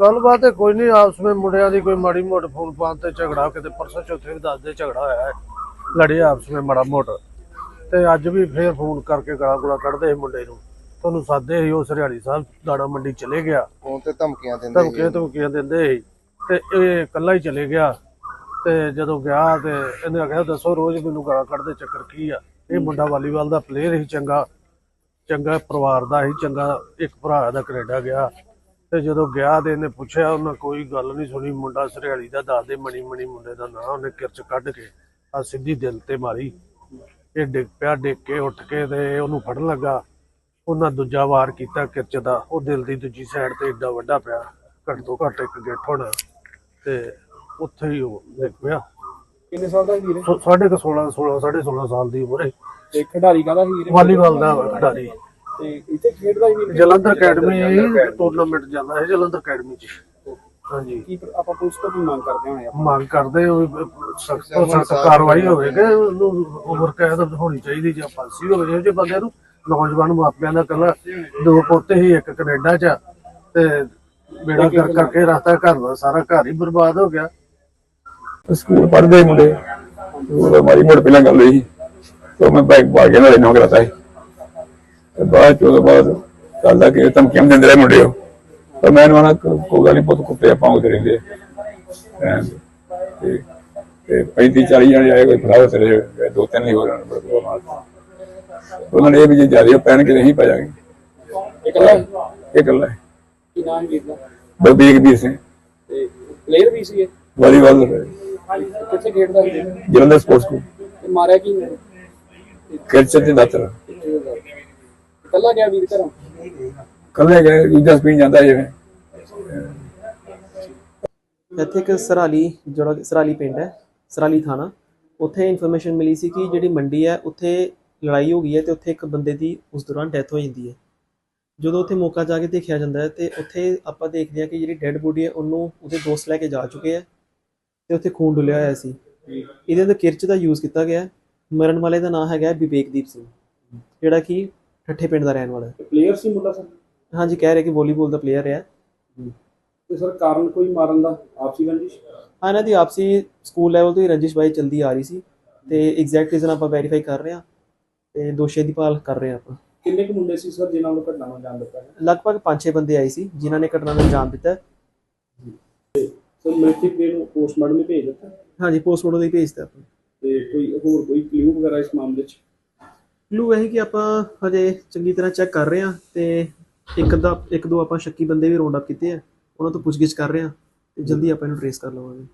ਗੱਲਬਾਤ ਤੇ ਕੋਈ ਨਹੀਂ ਆਪਸ ਵਿੱਚ ਮੁੰਡਿਆਂ ਦੀ ਕੋਈ ਮਾੜੀ ਮੋਟ ਫੋਨ ਪਾਣ ਤੇ ਝਗੜਾ ਕਿਤੇ ਪਰਸੋਂ ਚੌਥੇ ਵੀ ਦੱਸਦੇ ਝਗੜਾ ਹੋਇਆ ਹੈ। ਲੜੇ ਆਪਸ ਵਿੱਚ ਮਾੜਾ ਮੋਟ। ਤੇ ਅੱਜ ਵੀ ਫੇਰ ਫੋਨ ਕਰਕੇ ਗਾਲਾਂ ਗੁਲਾ ਕੱਢਦੇ ਸੀ ਮੁੰਡੇ ਨੂੰ। ਤੁਹਾਨੂੰ ਸਾਦੇ ਸੀ ਉਹ ਸਰਿਆੜੀ ਸਾਹਿਬ ਦਾਣਾ ਮੰਡੀ ਚਲੇ ਗਿਆ। ਫੋਨ ਤੇ ਧਮਕੀਆਂ ਦਿੰਦੇ ਧਮਕੀਆਂ ਧਮਕੀਆਂ ਦਿੰਦੇ ਸੀ। ਤੇ ਇਹ ਇਕੱਲਾ ਹੀ ਚਲੇ ਗਿਆ। ਤੇ ਜਦੋਂ ਗਿਆ ਤੇ ਇਹਨੇ ਆਖਿਆ ਦੱਸੋ ਰੋਜ਼ ਮੈਨੂੰ ਗਾਲਾਂ ਕੱਢਦੇ ਚੱਕਰ ਕੀ ਆ? ਇਹ ਮੁੰਡਾ ਵਾਲੀਬਾਲ ਦਾ ਪਲੇਅਰ ਸੀ ਚੰਗਾ। ਚੰਗਾ ਪਰਿਵਾਰ ਦਾ ਸੀ ਚੰਗਾ ਇੱਕ ਭਰਾ ਦਾ ਕੈਨੇਡਾ ਗਿਆ। ਤੇ ਜਦੋਂ ਗਿਆ ਤੇ ਇਹਨੇ ਪੁੱਛਿਆ ਉਹਨਾਂ ਕੋਈ ਗੱਲ ਨਹੀਂ ਸੁਣੀ। ਮੁੰਡਾ ਸਰਿਆਲੀ ਦਾ ਦੱਸਦੇ ਮਣੀ ਮਣੀ ਮੁੰਡੇ ਦਾ ਨਾਂ ਉਹਨੇ ਕਿਰਚ ਕੱਢ ਕੇ ਆ ਸਿੱਧੀ ਦਿਲ ਤੇ ਮਾਰੀ। ਇਹ ਡਿੱਗ ਪਿਆ ਡਿੱਗ ਕੇ ਉੱਠ ਕੇ ਤੇ ਉਹਨੂੰ ਫੜਨ ਲੱਗਾ। ਉਹਨਾਂ ਦੂਜਾ ਵਾਰ ਕੀਤਾ ਕਿਰਚ ਦਾ। ਉਹ ਦਿਲ ਦੀ ਦੂਜੀ ਸਾਈਡ ਤੇ ਏਡਾ ਵੱਡਾ ਪਿਆ ਘੱਟ ਤੋਂ ਘੱਟ ਇੱਕ ਗਿੱਠ ਹੋਣਾ। ਤੇ ਉੱਥੇ ਹੀ ਉਹ ਡਿੱਗ ਪਿਆ। ਕਿੰਨੇ ਸਾਲ ਦਾ ਵੀਰ ਕੁ 16 16 ਸਾਢੇ 16 ਸਾਲ ਦੀ ਉਮਰ ਹੈ। ਤੇ ਖਿਡਾਰੀ ਕਾਹਦਾ ਵੀਰ ਵਾਲੀਬਾਲ ਦਾ ਖਿਡਾਰੀ। ਤੇ ਇੱਥੇ ਖੇਡਦਾ ਹੀ ਵੀਰ ਜਲੰਧਰ ਅਕੈਡਮੀ ਟੂਰਨਾਮੈਂਟ ਜਾਂਦਾ ਹੈ ਜਲੰਧਰ ਅਕੈਡਮੀ ਚ ਹਾਂਜੀ ਕੀ ਆਪਾਂ ਪੁਲਿਸ ਤੋਂ ਵੀ ਮੰਗ ਕਰਦੇ ਹੋਣੇ ਆਪਾਂ ਮੰਗ ਕਰਦੇ ਹੋ ਸਖਤ ਤੋਂ ਸਖਤ ਕਾਰਵਾਈ ਹੋਵੇ ਕਿ ਉਹਨੂੰ ਉਮਰ ਕੈਦ ਹੋਣੀ ਚਾਹੀਦੀ ਜਾਂ ਫਾਂਸੀ ਹੋਵੇ ਜਿਹੋ ਜਿਹੇ ਬੰਦੇ ਨੂੰ ਨੌਜਵਾਨ ਮਾਪਿਆਂ ਦਾ ਕੱਲਾ ਦੋ ਪੋਤੇ ਹੀ ਇੱਕ ਕੈਨੇਡਾ ਚ ਆ, ਤੇ ਬੇੜਾ ਕਰ ਕਰਕੇ ਰਸਤਾ ਘਰ ਦਾ ਸਾਰਾ ਘਰ ਹੀ ਬਰਬਾਦ ਹੋ ਗਿਆ ਸਕੂਲ ਪੜ੍ਹਦੇ ਮੁੰਡੇ ਉਹ ਮਾਰੀ ਮੋੜ ਪਹਿਲਾਂ ਗੱਲ ਹੋਈ तो मैं बाइक भाग गया नाले नौकरा था ਤੇ ਬਾਅਦ ਚ ਬਾਅਦ ਕੱਲ ਦਾ ਕਿ ਧਮਕੀਆਂ ਦਿੰਦੇ ਰਹੇ ਮੁੰਡੇ ਉਹ। ਪਰ ਮੈਂ ਉਹਨਾਂ ਕੋਈ ਗੱਲ ਨਹੀਂ ਪੁੱਤ ਕੁੱਤੇ ਆਪਾਂ ਉਹਦੇ ਰਹਿੰਦੇ ਤੇ ਤੇ 35 40 ਜਣੇ ਆਏ ਕੋਈ ਭਰਾ ਤੇਰੇ ਦੋ ਤਿੰਨ ਹੀ ਹੋ ਰਹੇ ਨੇ ਬੜੇ ਉਹਨਾਂ ਨੇ ਇਹ ਵੀ ਜੇ ਜ਼ਿਆਦਾ ਪੈਣ ਕੇ ਨਹੀਂ ਪੈ ਜਾਗੇ ਇਕੱਲਾ ਹੈ? ਕੀ ਨਾਮ ਵੀਰ ਦਾ? ਬਲਬੀਰ ਵੀਰ ਸਿੰਘ। ਤੇ ਪਲੇਅਰ ਵੀ ਸੀ ਇਹ? ਵਾਲੀਬਾਲ ਕਿੱਥੇ ਖੇਡਦਾ ਸੀ? Jalandhar sports school. ਤੇ ਮਾਰਿਆ ਕੀ? ਕਿਰਚਰ ਦੇ ਦਾਤਰ। ਇਕੱਲਾ ਗਿਆ ਵੀਰ ਘਰੋਂ? ਕੱਲੇ ਗਏ ਦੂਜਾ ਸਪੀਨ ਜਾਂਦਾ ਜਿਵੇਂ। ਇੱਥੇ ਇੱਕ ਸਰਾਲੀ ਜਿਹੜਾ ਸਰਾਲੀ ਪਿੰਡ ਹੈ ਸਰਾਲੀ ਥਾਣਾ ਉੱਥੇ ਇਨਫੋਰਮੇਸ਼ਨ ਮਿਲੀ ਸੀ ਕਿ ਜਿਹੜੀ ਮੰਡੀ ਹੈ ਉੱਥੇ ਲੜਾਈ ਹੋ ਗਈ ਹੈ ਤੇ ਉੱਥੇ ਇੱਕ ਬੰਦੇ ਦੀ ਉਸ ਦੌਰਾਨ ਡੈਥ ਹੋ ਜਾਂਦੀ ਹੈ। ਜਦੋਂ ਉੱਥੇ ਮੌਕਾ ਜਾ ਕੇ ਦੇਖਿਆ ਜਾਂਦਾ ਹੈ ਤੇ ਉੱਥੇ ਆਪਾਂ ਦੇਖਦੇ ਹਾਂ ਕਿ ਜਿਹੜੀ ਡੈੱਡ ਬੋਡੀ ਹੈ ਉਹਨੂੰ ਉਹਦੇ ਦੋਸਤ ਲੈ ਕੇ ਜਾ ਚੁੱਕੇ ਹੈ ਤੇ ਉੱਥੇ ਖੂਨ ਡੁੱਲਿਆ ਹੋਇਆ ਸੀ। ਇਹਦੇ ਅੰਦਰ ਕਿਰਚ ਦਾ ਯੂਜ਼ ਕੀਤਾ ਗਿਆ। ਮਰਨ ਵਾਲੇ ਦਾ ਨਾਮ ਹੈਗਾ ਵਿਵੇਕਦੀਪ ਸਿੰਘ ਜਿਹੜਾ ਕਿ ਠੱਠੇ ਪਿੰਡ ਦਾ ਰਹਿਣ ਵਾਲਾ। ਹੈ ਪਲੇਅਰ ਸੀ ਮੁੰਡਾ ਸਰ? ਹਾਂਜੀ ਕਹਿ ਰਹੇ ਕਿ ਵਾਲੀਬਾਲ ਦਾ ਪਲੇਅਰ ਹੈ। ਤੇ ਸਰ ਕਾਰਨ ਕੋਈ ਮਾਰਨ ਦਾ? ਆਪਸੀ ਰੰਜਿਸ਼? ਹਾਂ ਇਹਨਾਂ ਦੀ ਆਪਸੀ ਸਕੂਲ ਲੈਵਲ ਤੋਂ ਹੀ ਰੰਜਿਸ਼ ਬਾਈ ਚਲਦੀ ਆ ਰਹੀ ਸੀ। ਤੇ ਐਗਜ਼ੈਕਟ ਰੀਜ਼ਨ ਆਪਾਂ ਵੈਰੀਫਾਈ ਕਰ ਰਹੇ ਹਾਂ। ਤੇ ਦੋਸ਼ੀ ਦੀ ਭਾਲ ਕਰ ਰਹੇ ਹਾਂ ਆਪਾਂ। ਕਿੰਨੇ ਕੁ ਮੁੰਡੇ ਸੀ ਸਰ ਜਿਨ੍ਹਾਂ ਨੂੰ ਘਟਨਾ ਨੂੰ ਅੰਜਾਮ ਦਿੱਤਾ ਹੈ ਲਗਭਗ 5-6 ਬੰਦੇ ਆਏ ਸੀ ਜਿਨ੍ਹਾਂ ਨੇ ਘਟਨਾ ਨੂੰ ਅੰਜਾਮ ਦਿੱਤਾ। ਸਰ ਮ੍ਰਿਤਕ ਦੇ ਨੂੰ ਪੋਸਟਮਾਰਟਮ ਲਈ ਭੇਜ ਦਿੱਤਾ? ਹਾਂਜੀ ਪੋਸਟਮਾਰਟਮ ਲਈ ਭੇਜਤਾ ਆਪਾਂ। ਤੇ ਕੋਈ ਹੋਰ ਕੋਈ ਕਲੂ ਵਗੈਰਾ ਇਸ ਮਾਮਲੇ 'ਚ? ਕਲੂ ਇਹ ਕਿ ਆਪਾਂ ਹਜੇ ਚੰਗੀ ਤਰ੍ਹਾਂ ਚੈੱਕ ਕਰ ਰਹੇ ਹਾਂ ਤੇ ਇੱਕ ਦਾ, ਇੱਕ ਦੋ ਆਪਾਂ ਸ਼ੱਕੀ ਬੰਦੇ ਵੀ ਰੌਂਡ ਅਪ ਕੀਤੇ ਆ, ਉਹਨਾਂ ਤੋਂ ਪੁੱਛਗਿੱਛ ਕਰ ਰਹੇ ਹਾਂ ਤੇ ਜਲਦੀ ਆਪਾਂ ਇਹਨੂੰ ਟ੍ਰੇਸ ਕਰ ਲਵਾਂਗੇ।